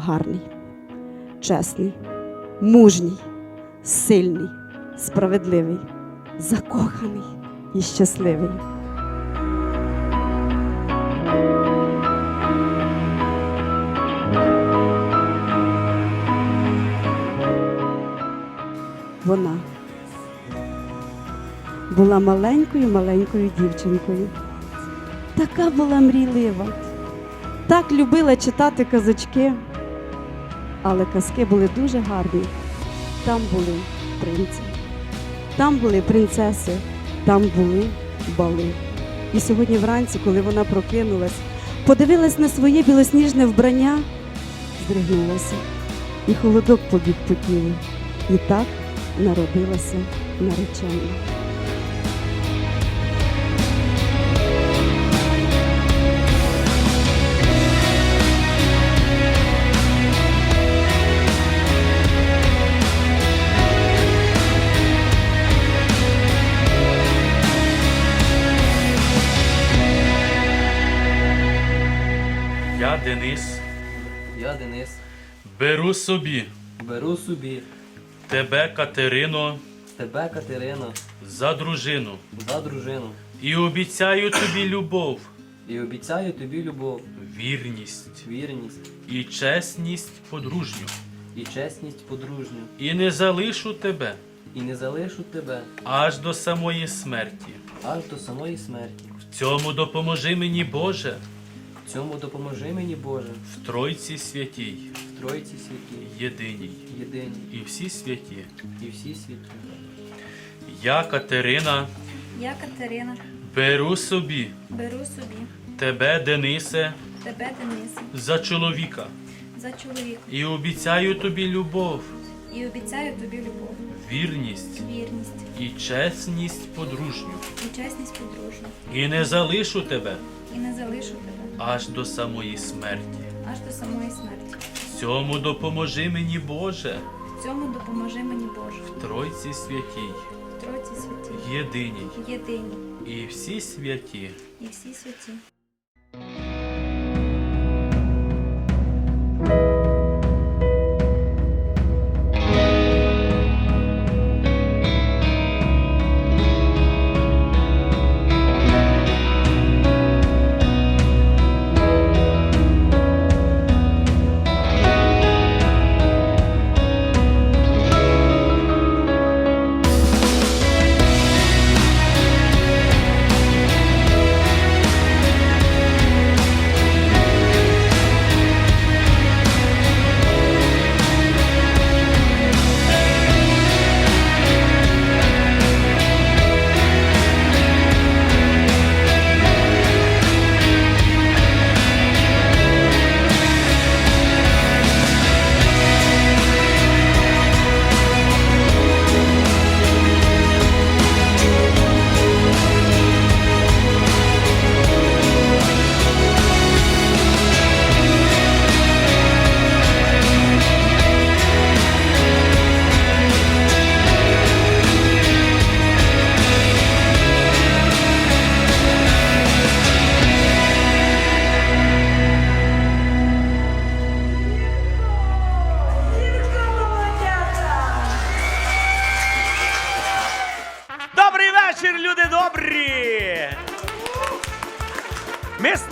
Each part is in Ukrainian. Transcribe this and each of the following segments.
гарний, чесний, мужній, сильний, справедливий, закоханий і щасливий. Вона була маленькою маленькою дівчинкою. Така була мрійлива, так любила читати казочки, але казки були дуже гарні. Там були принці, там були принцеси, там були бали. І сьогодні вранці, коли вона прокинулась, подивилась на своє білосніжне вбрання, здригнулася, і холодок побіг по тілу. І так народилася наречена. Я, Денис, Я Денис. Беру собі. Беру собі. Тебе, Катерино, тебе, Катерина, за дружину. За дружину. І обіцяю тобі любов, і обіцяю тобі любов, вірність. Вірність. І чесність подружню, і чесність подружню, і не залишу тебе і не залишу тебе аж до самої смерті. аж до самої смерті. В цьому допоможи мені, Боже, В цьому допоможи мені, Боже, в Тройці святій, в Тройці святій, єдиній. Єдиній. І всі святі. і всі святі. Я, Катерина, Я Катерина беру собі беру собі тебе, Денисе, тебе, Денисе, за чоловіка. за чоловіка. І обіцяю тобі любов, і обіцяю тобі любов, вірність. Вірність. І чесність подружню. і чесність подружню, І не залишу тебе. І не залишу тебе аж до самої смерті. аж до самої смерті. В цьому допоможи мені, Боже, В цьому допоможи мені Боже, в Тройці святій, в Тройці святій. єдиній єдині і всі святі. і всі святі.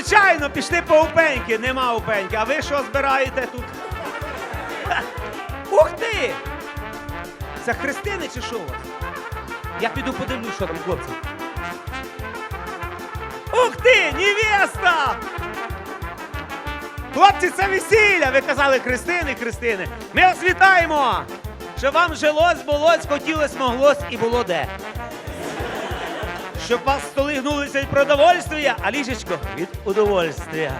Ми случайно пішли по упеньки, нема упеньки. А ви що збираєте тут? Ух ти! Це хрестини чи що? Я піду подивлюсь, що там, хлопці. Ух ти! Невеста! Хлопці, це весілля! Ви казали хрестини, хрестини. Ми вас вітаємо! Щоб вам жилось, болось, хотілось, моглось і було де. Щоб вас столи гнулися від продовольствия, а ліжечко від удовольствия.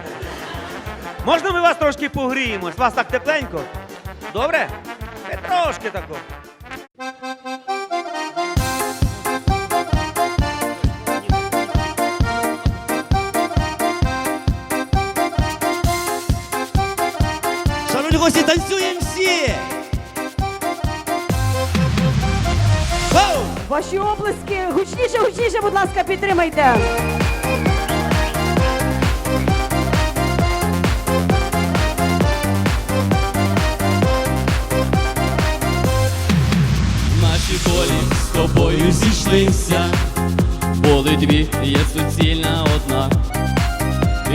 Можна ми вас трошки погріємо? З вас так тепленько? Добре? Е, Трошки тако. Шановні гості, танцюємо Ваші оплески гучніше, гучніше, будь ласка, підтримайте. Наші болі з тобою зійшлися, були дві, є суцільна одна.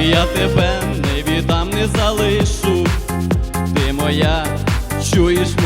Я тебе не віддам, не залишу. Ти моя, чуєш мене.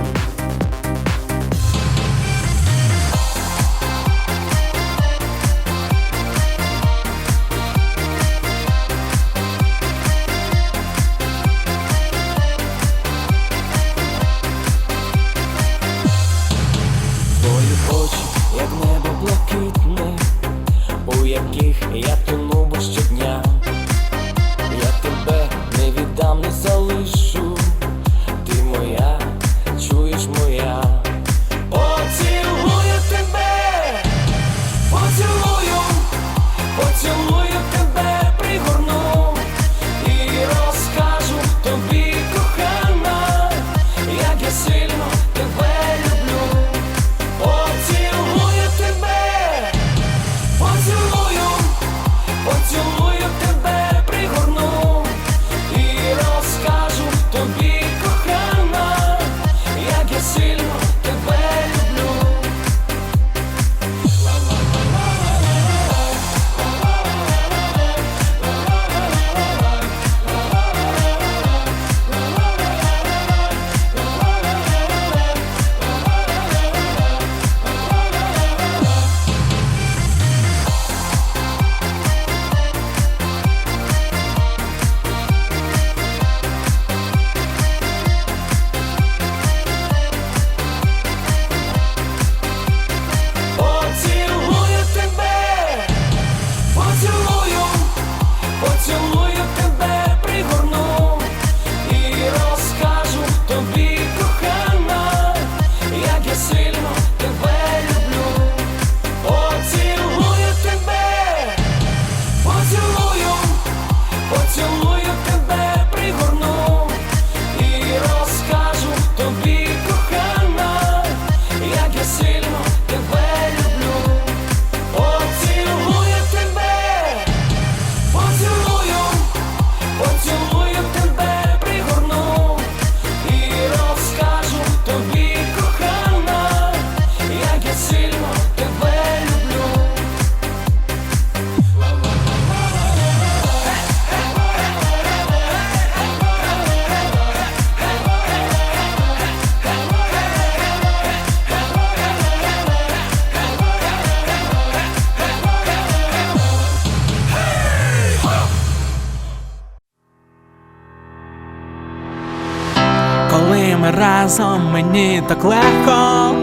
Коли ми разом мені так легко,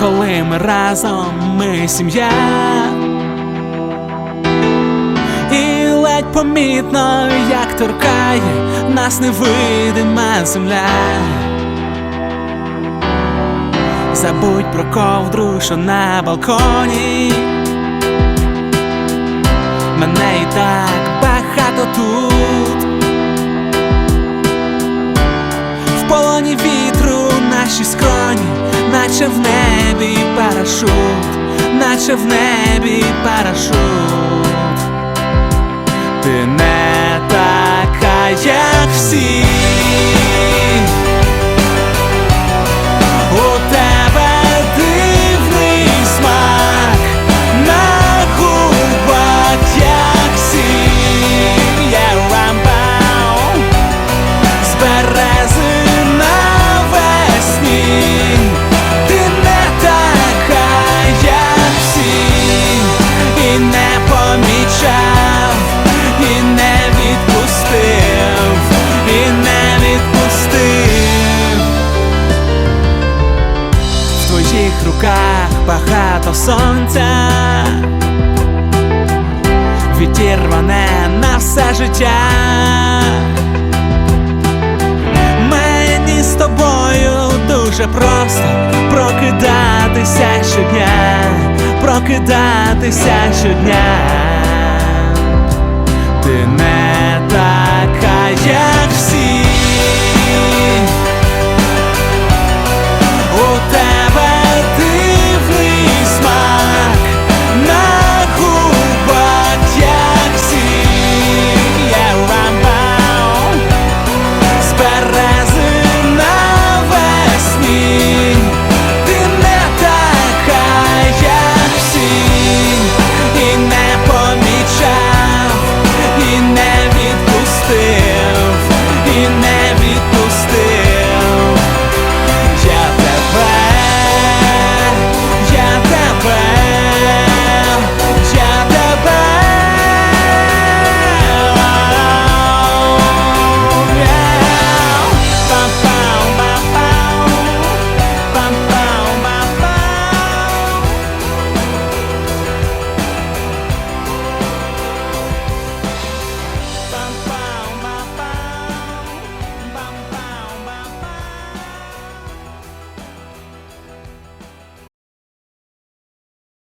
коли ми разом ми сім'я, і ледь помітно, як торкає нас невидима земля. Забудь про ковдру, що на балконі. Мене і так багато тут. В полоні вітру наші скроні, наче в небі парашут, наче в небі парашут. Ти не така, як всі. Відірване на все життя. Мені з тобою дуже просто прокидатися щодня, прокидатися щодня.